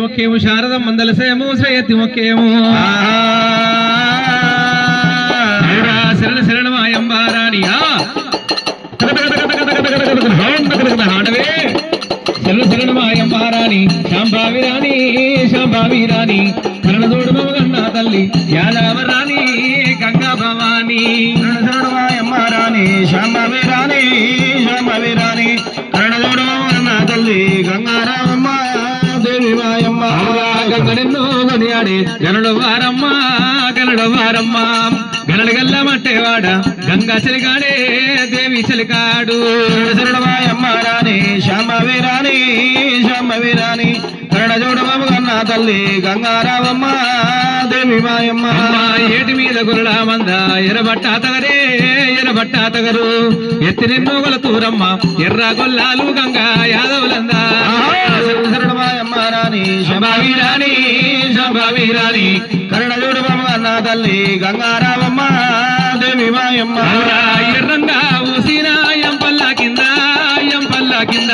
మొక్కేము శారదం మందలసేము శ్రేయతి మొక్కేము దేవుడా, శరణ శరణ ఆడవే శరణ శరణ శాంభావి రాణి శాంభావి రాణి. కరణదోడు మమగన్నా తల్లి యాదవరాణి గంగా భవాని. శరణమాయమ్మ రాణి శాంభవి రాణి శాంభవి రాణి. కరణదోడు మమగన్నా తల్లి గంగారామమ్మ దేవి మాయమ్మ గంగడెన్నో కొనియాడే గనడు వారమ్మ గనడు వారమ్మ. గనడు గల్ల మట్టేవాడ గంగా చెలికాడే దేవి చెలికాడు. శరణమాయమ్మ రాణి శాంభవి రాణి శాంభవి రాణి. కరణజోడు అన్న తల్లి గంగారామమ్మ దేవి మాయమ్మ. ఏటి మీద గురుడా మంద ఎర్రబట్ట తగరే ఎర్రబట్ట తగరు. ఎత్తిని నూగల తూరమ్మ ఎర్ర గొల్లాలు గంగా యాదవులందా. శంభవీరాణి శంభవీరాణి శంభావి రాణి శంభావి రాణి తల్లి గంగారామమ్మ దేవి మాయమ్మ. ఎర్రంగా ఊసిన ఎంపల్లా కింద ఎంపల్లా కింద.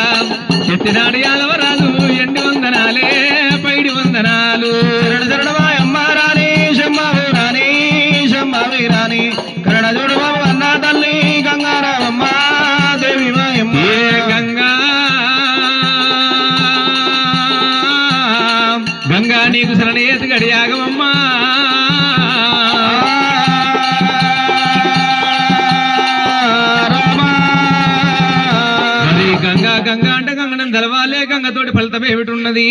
ఎత్తినాడు యాదవరాలు ఎండి వందనాలే పైడి వందనాలు. ఏమిటున్నది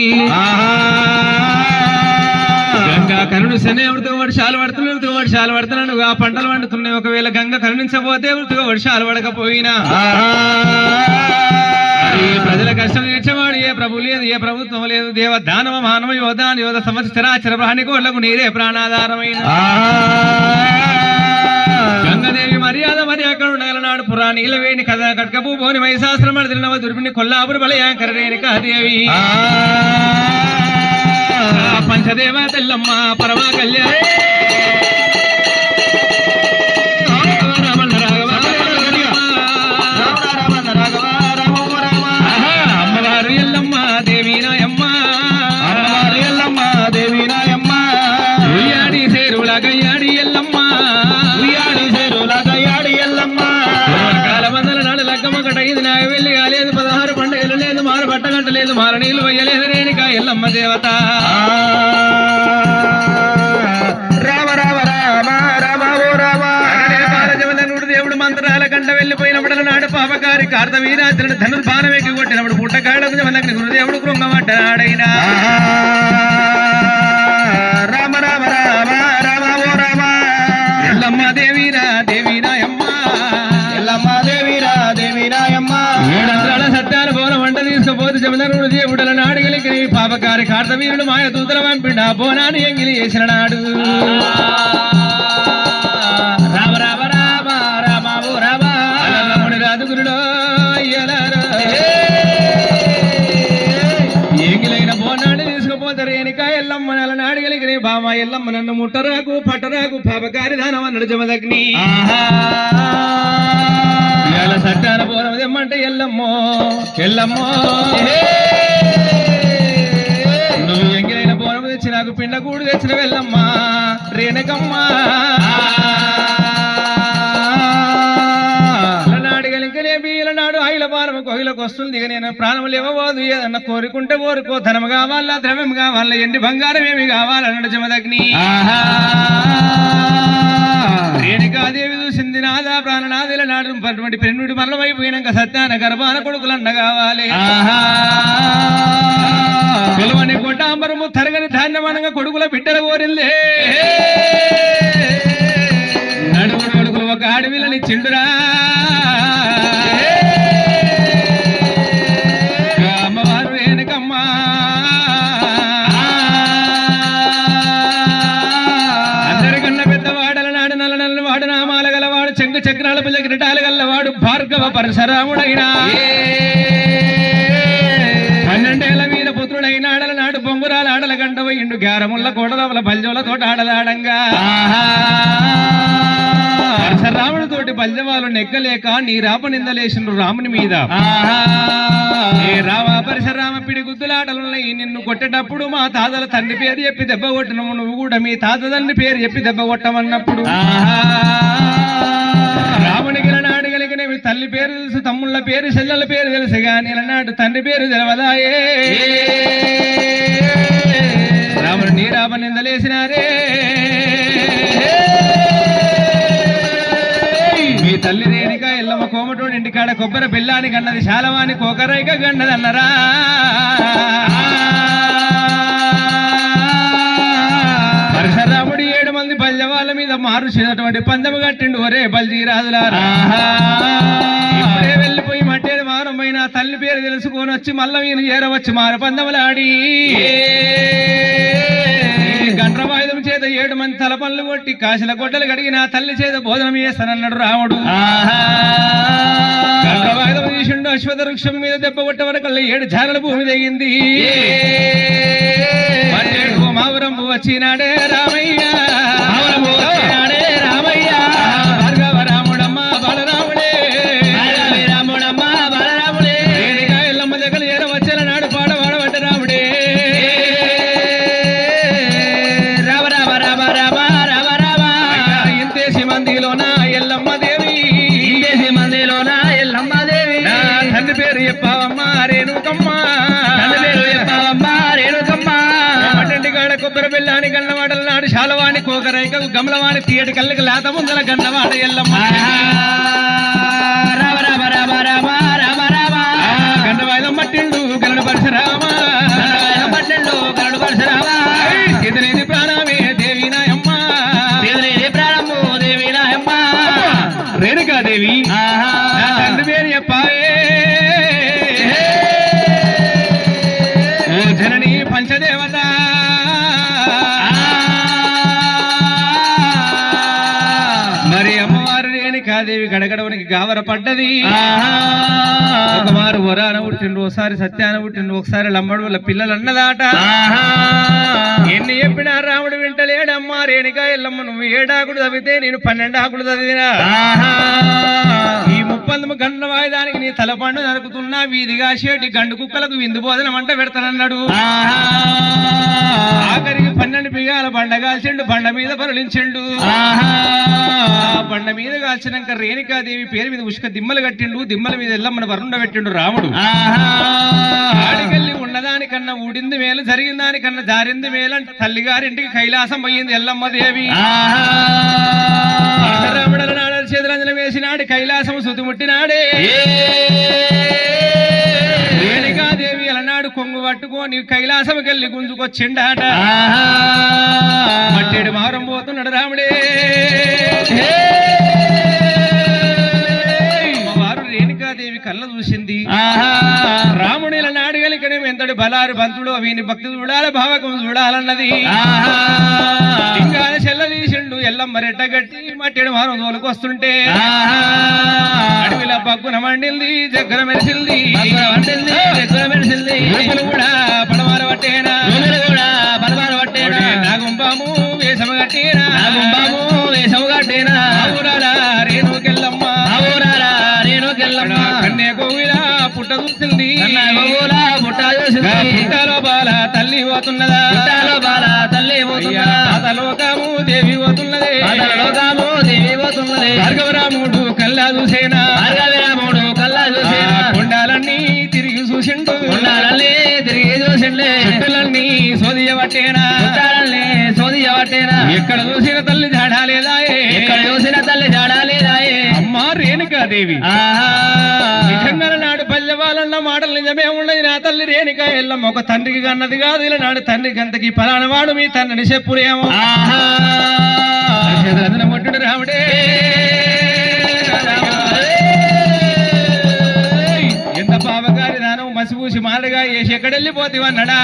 గంగా కరుణు శని ఎవరితో వర్షాలు పడుతున్నాయి ఎవరితో వర్షాలు ఆ పంటలు పండుతున్నాయి. ఒకవేళ గంగ కరుణించకపోతే ఎవరితో వర్షాలు పడకపోయినా. ప్రజల కష్టం తీర్చేవాడు ఏ ప్రభు లేదు ఏ ప్రభుత్వం లేదు. దేవ దానవ మానవ యోధాన్ యోధ సంవత్సరాచర కోళ్ళకు నీరే ప్రాణాధారమైన. గంగదేవి మర్యాద మరి అక్కడ ఉండగలనాడు పురాణీల వేణి కథ కట్కపు పోని వైశాస్త్రం తిరినవ దుర్పిని కొల్లాపురి బలయాంకర రేణుకా దేవి. ఆ పంచదేవ తెల్లమ్మ పరమా కళ్యాణ. వెళ్ళిపోయినప్పుడు నాడు పాపకారి కార్త వీరాచరణ ధనుర్ బాణవేకి కొట్టినప్పుడు పుట్టకాడకు జమదగ్ని గురుదేవుడు కృంగమడ్డాడైనా రామ రామ రామ రామ ఓ రామ. ఎల్లమ్మ దేవీరా దేవీరాయమ్మ ఎల్లమ్మ దేవిరా దేవి నాయమ్మ. ఏడంత్రాల సత్యాలు బోనం వంట తీసుకుపోతే జమదనుడు దేవుడుల నాడిగలికి పాపకారి కార్తవీరుడు మాయ దూతల పంపిండ బోనాన్ని ఎంగిలి చేసిన నాడు. ఎల్లమ్మ నన్ను ముట్టరాకు పట్టరాకు పాపకారి దానం అన్నాడు జమదగ్ని ఇవాళ సట్టాన పోరం తెమ్మంటే ఎల్లమ్మో ఎల్లమ్మో. నువ్వు ఎంగిలైన పోరం తెచ్చి నాకు పిండ కూడు తెచ్చిన వెళ్ళమ్మా రేణకమ్మా. కొహిలకు వస్తుంది. ఇక నేను ప్రాణం లేవబోదు ఏదన్నా కోరుకుంటే కోరుకో ధనం కావాలా ద్రవ్యం కావాలా ఎండి బంగారం ఏమి కావాలన్నాడు జమదగ్ని రేణుకాదేవి చూసింది నాదా ప్రాణనాదిల నాడు అటువంటి పెన్నుడి మరణమైపోయినాక సత్యాన గర్భాన కొడుకులన్న కావాలి. పిలువని కొట్టాంబరము తరగని ధాన్యమనగా కొడుకుల బిడ్డల కోరిందే. నడుము కొడుకులు ఒక అడవిలని చిండురా పరశరాముడైనా పన్నెండేళ్ళ మీద పుత్రుడైనాడల నాడు బొంగురాల ఆడల గంట పోయిండు గారముల్ల కోడలవల బల్జోల తోట ఆడలాడంగా. పరశరాముడి తోటి బల్జవాలు నెగ్గలేక నీ రాప నిందలేసిండ్రు రాముని మీద. ఏ రామ పరశురామ పిడి గుద్దులాటలున్నాయి. నిన్ను కొట్టేటప్పుడు మా తాతల తండ్రి పేరు చెప్పి దెబ్బ కొట్టినము. నువ్వు కూడా మీ తాత తండ్రి పేరు చెప్పి దెబ్బ కొట్టమన్నప్పుడు. మీ తల్లి పేరు తెలుసు తమ్ముళ్ళ పేరు చెల్లెల పేరు తెలుసు కానీ నాడు తండ్రి పేరు తెలవదాయే. రాముడు నీరాప నిందలేసినారే. మీ తల్లి రేణిక ఇల్లమ్మ కోమటోడు ఇంటికాడ కొబ్బరి బెల్లాని కన్నది శాలవాని కోకరైక కన్నది అన్నరా. పరశురాముడు ఏడు మంది బల్యవాళ్ళ మీద మారుసినటువంటి పందెము కట్టిండు ఒరే బల్జీరాజులారా. ఇప్పుడే వెళ్ళిపోయి మట్టేడు మారమైన తల్లి పేరు తెలుసుకొని వచ్చి మల్ల ఈయన చేరవచ్చు మార పందములాడి గండ్రవాయుధం చేత ఏడు మంది తలపళ్ళు కొట్టి కాశల గొడ్డలు కడిగిన తల్లి చేత భోజనం చేస్తానన్నాడు రాముడు. గండ్రవాయుధం చేసిండు అశ్వథ వృక్షం మీద దెబ్బ కొట్ట వరకల్లా ఏడు జానల భూమి తెగింది. మావురం వచ్చినాడే రామయ్య. గాలవాణి కోకరైక గమలవాణి తీయటి కళ్ళకి లేత ముందల గన్నవాడ ఎల్లమ్మ. గడగడవనికి గావర పడ్డది. ఒకమారు వరాన పుట్టిండు ఒకసారి సత్యాన పుట్టిండు ఒకసారి లంబడు వాళ్ళ పిల్లలు అన్నదాట ఎన్ని చెప్పినా రాముడు వింటలేడమ్మా రేణుకా ఎల్లమ్మ నువ్వు ఏడాకుడు చదివితే నేను పన్నెండు ఆకులు చదివినా ఈ ముప్పందము గండ వాయిదానికి నీ తలపండు నరుకుతున్నా వీధిగా షేటి గండు కుక్కలకు విందు భోజనం అంట పెడతానన్నాడు. ఆఖరికి పన్నెండు బిగాల బండ కాల్చిండు బండ మీద పరులించిండు. బండ మీద కాల్చినాక రేణుకాదేవి పేరు మీద ఉష్క దిమ్మలు కట్టిండు దిమ్మల మీద ఎల్లమ్మని వరుండ పెట్టిండు రాముడు. ఆడికెళ్ళి ఉన్నదానికన్నా ఊడింది మేలు జరిగిన దానికన్నా జారింది మేలు అంటే తల్లిగారింటికి కైలాసం పోయింది ఎల్లమ్మ దేవి. రాముడల నాడు చేతులంజన వేసినాడు కైలాసం సుతిముట్టినాడే రేణుకాదేవి అలనాడు కొంగు పట్టుకొని కైలాసంకెళ్ళి గుంజుకొచ్చిండాట. మట్టేడు మారం పోతున్నాడు రాముడే. వారు రేణుకాదేవి కళ్ళ చూసింది. రాముడి నాడు కలికనే ఎంతటి బలారు బంతుడు వీని భక్తి చూడాలి భావకం చూడాలన్నది. లింగాల చెల్ల తీసిండు ఎల్లమ్మ రెట్టగట్టి మట్టెడు మారం తోలుకొస్తుంటే. అడవిలో పక్కున మండింది దగ్గర మెరిసింది ఊపిరి కూడా పడమార పట్టేనా? కూడా బలబాలు పట్టేనా? నాగుంబాము వేసమ కట్టేనా? నాగుంబాము వేసము కట్టేనా? ఆవురాల రేణుకెళ్ళమ్మ. నేను గెల్లమ్మ కన్నే కోవిల పుట్ట చూసింది. బుట్ట చూసింది. పుట్టలో బాల తల్లి పోతున్నదా? పుట్టాలో బాల తల్లి పోతుందా లోకము దేవి పోతున్నదే. లోకము భార్గవరాముడు కల్లా చూసేనా భార్గవిరాముడు కల్లా చూసేనా కొండాలన్నీ తిరిగి చూసిండు. ఉండాలని తిరిగి చూసిండే. చెట్టులన్నీ సోదియబట్టేనా చుట్టాలని సోది పట్టేనా. ఎక్కడ చూసిన తల్లి జాడాలేదా ఎక్కడ చూసిన తల్లి జాడాలేదాయే అమ్మా రేణుకాదేవి. నిజంగా నాడు పల్లెవాళ్ళన్న మాటలు నిజమే ఉన్నది నా తల్లి రేణుక ఎల్లమ్మ ఒక తండ్రికి కన్నది కాదు. ఇలా నాడు తండ్రికి అంతకి పలానా వాడు మీ తండ్రిని చెప్పురేమో. ఆహా. ఎక్కడెళ్ళిపోతేవన్నడా?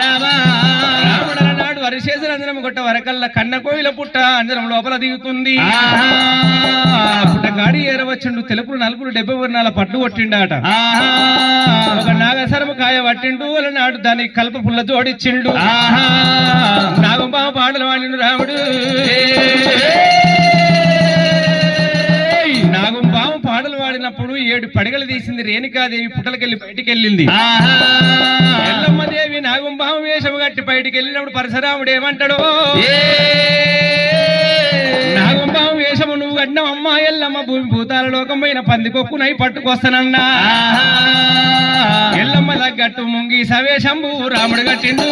రాముడు నాడు వరిశేషుల అంజనం కొట్ట వరకల్లా కన్న కోయిల పుట్ట అంజనం లోపల దిగుతుంది. పుట్ట గాడి ఏరవచ్చుండు తెలుపులు నలుపులు డెబ్బై వర్ణాల పట్టు కొట్టిండాట. ఒక నాగసరము కాయ పట్టిండు నాడు దానికి కల్ప పుల్ల జోడిచ్చిండు. నాగంబామ ఏడు పడగలు తీసింది రేణుకాదేవి పుట్టలకెళ్ళి బయటికి వెళ్ళింది ఆహా! ఎల్లమ్మదేవి నాగుంబామ వేషము గట్టి బయటికి వెళ్ళినప్పుడు పరశురాముడు ఏమంటాడు? నాగుంబామ వేషము నువ్వు కట్టిన అమ్మ ఎల్లమ్మ భూమి భూతాల లోకం పోయిన పందికొక్కునై పట్టుకొస్తానన్నా. ఎల్లమ్మ తగ్గట్టు ముంగి సవేశంబు రాముడు కట్టిండు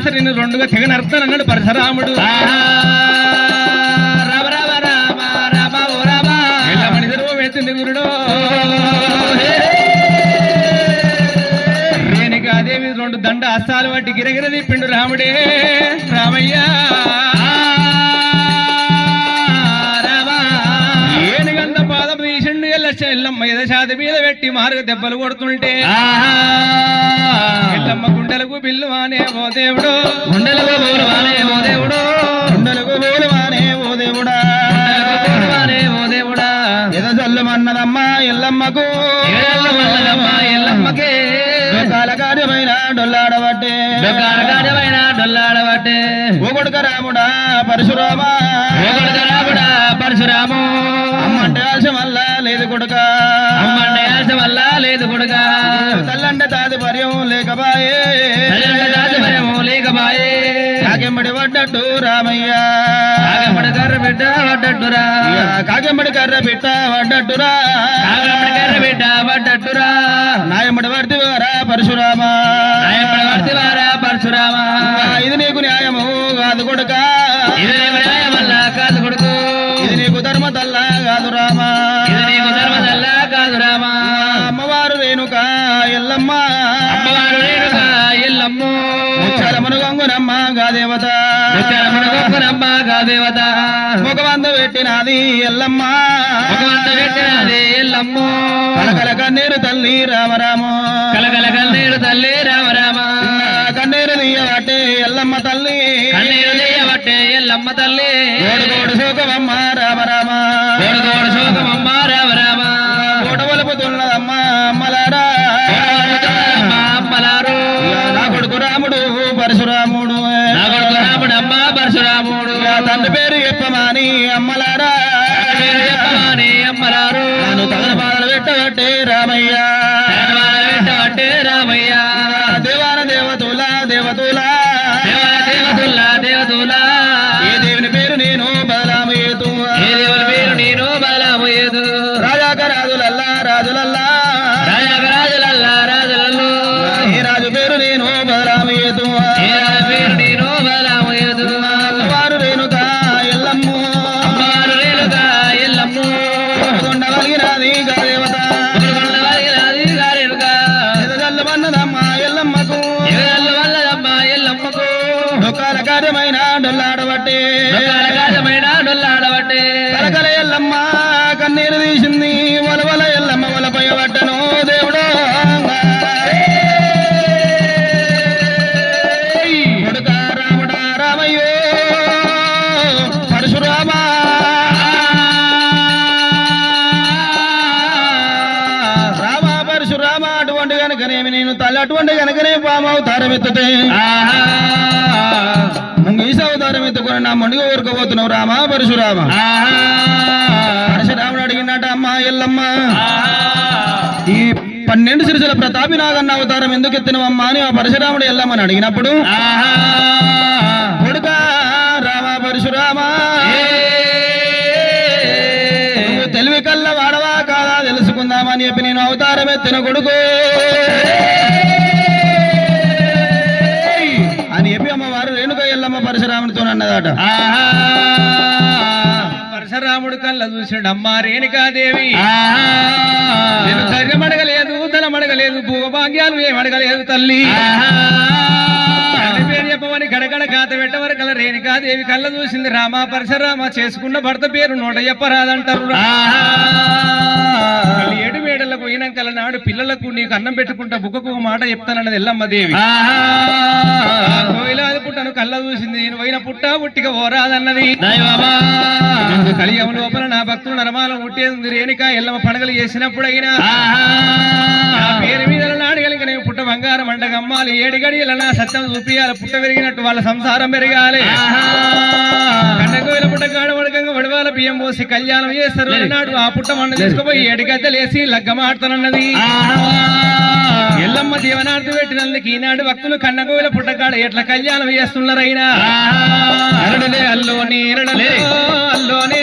నీ ప్రాణం తీసి నిన్ను రెండుగా తెగనర్తనన్నాడు పరశురాముడు. రామ రామ రామ రామ ఓ రామ. ఎల్లమ్మ నిజ రూపం ఎత్తింది గురుడు. రేణుకాదేవి రెండు దండ అస్తాలు పట్టి గిరగిర తిప్పిండు రాముడే. రామయ్య. ఎల్లమ్మ ఎద శాత మీద పెట్టి మారుగ దెబ్బలు కొడుతుంటే ఎల్లమ్మ గుండెలకు బిల్లు అనే ఓ దేవుడు. గుండెలకు బోరువానే ఓ దేవుడు. గుండెలకు బోలు అనే ఓ దేవుడా. గుండెలకు బోరువానే ఓ దేవుడా. ఎద చల్లమన్నదమ్మా ఎల్లమ్మకు. ఎల్లమ్మ ఎల్లమ్మకే. కాల కార్యమైన డొల్లాడబట్టే. డొక్కాడగాడమైన డొల్లాడబట్టే. ఓ కొడుక రాముడా పరశురామా. ఓగొడక రాముడా పరశురాము. అమ్మంటే ఆశ వల్ల లేదు కొడుక. అమ్మండే ఆశ వల్ల లేదు కొడుక. తల్లంటే తాదిపర్యం లేకబాయే రాజభయము లేకబాయే కాకెంబడి పడ్డట్టు రామయ్య. కాగమ్మడి కర్ర బిడ్డ పడ్డట్టురా కాకెంబడి కర్ర బిట్ట పడ్డట్టురా కాగమ్మడి కర్ర బిడ్డ పడ్డట్టురా నాయమ్మడి పడితివారా పరశురామా. పరశురామ. ఇది నీకు న్యాయము కాదు కొడుక. ఇది నీకు వల్ల కాదు కొడుకు. ఇది నీకు ధర్మ తల్ల కాదు రామా. ఇది నీకు ధర్మదల్ల కాదు రామ. అమ్మవారు రేణుక ఎల్లమ్మ. అమ్మవారు రేణుక ఎల్లమ్ము. గంగునమ్మ గాదేవత ముత్యాలమ్మన కాదేవత ముఖమందు పెట్టినది ఎల్లమ్మ. వంద పెట్టినది ఎల్లమ్ము. కలకల కన్నీరు తల్లి రామరాము. కలకల కన్నీరు తల్లి రామ రామ కన్నీరు తీయబట్టే ఎల్లమ్మ తల్లి. కన్నీరు చేయబట్టే ఎల్లమ్మ తల్లి. గోడు గోడు శోకమమ్మ రామరామ. గోడు గోడు శోకమమ్మ రామ రామ కోట వలుపుతున్నదమ్మ అమ్మలారా. అమ్మ అమ్మలారు. నా కొడుకు రాముడు కొడుకు మూడు తండ్రి పేరు చెప్పమాని అమ్మలారా? కనుకనేమి నేను తల్లి అటువంటి కనుకనే పాము అవతారం ఎత్తుతే. ముంగీస అవతారం ఎత్తుకొని నా మొండిగా ఊరుకోబోతున్నావు రామ పరశురామ? పరశురాముడు అడిగినట్ట అమ్మ ఎల్లమ్మ. ఈ పన్నెండు సిరిసల ప్రతాపి నాగన్న అవతారం ఎందుకు ఎత్తినవమ్మా అని ఆ పరశురాముడు ఎల్లమ్మని అడిగినప్పుడు కొడుక రామ పరశురామ? తెలుసుకుందామని చెప్పి నేను అవతారం ఎత్తిన కొడుకు. అని చెప్పి అమ్మవారు రేణుక ఎల్లమ్మ పరశురామునితో అన్నదట. పరశురాముడు కళ్ళ చూసాడు అమ్మ రేణుకాదేవి! నేను ధైర్యం అడగలేదు ధనం అడగలేదు భూభాగ్యాలు ఏం అడగలేదు తల్లి. చెప్పమని గడగడ గాత పెట్టవరు కల రేణుకాదేవి కళ్ళ చూసింది. రామ పరశురామ చేసుకున్న భర్త పేరు నోట చెప్పరాదంటారు. అయినాక నాడు పిల్లలకు నీకు అన్నం పెట్టుకుంటా బుక్కకు ఒక మాట చెప్తానన్నది ఎల్లమ్మ దేవి. కోయిలాది పుట్టను కళ్ళ చూసింది. నేను పోయిన పుట్ట పుట్టిక ఇందు కలియుగం లోపల నా భక్తులు నరమాల పుట్టేది రేణుక ఎల్లమ్మ పండుగలు చేసినప్పుడైనా. పేరు మీద నేను పుట్ట బంగారం అండగమ్మాలి ఏడు గడియల నా సత్యం చూపియాలి. పుట్ట పెరిగినట్టు వాళ్ళ సంసారం పెరగాలి. కన్నకోయిల పుట్ట వడవాల బియ్యం పోసి కళ్యాణం చేస్తారు నాడు ఆ పుట్ట మండ తీసుకుపోయి ఏడు గద్దలేసి లగ్గమాడుతానన్నది. ఎల్లమ్మ దీవనార్థి పెట్టినందుకు ఈనాడు భక్తులు కన్నకోయిల పుట్టకాడ ఎట్లా కళ్యాణం చేస్తున్నారైనా అల్లోని ఎరడలే అల్లోనే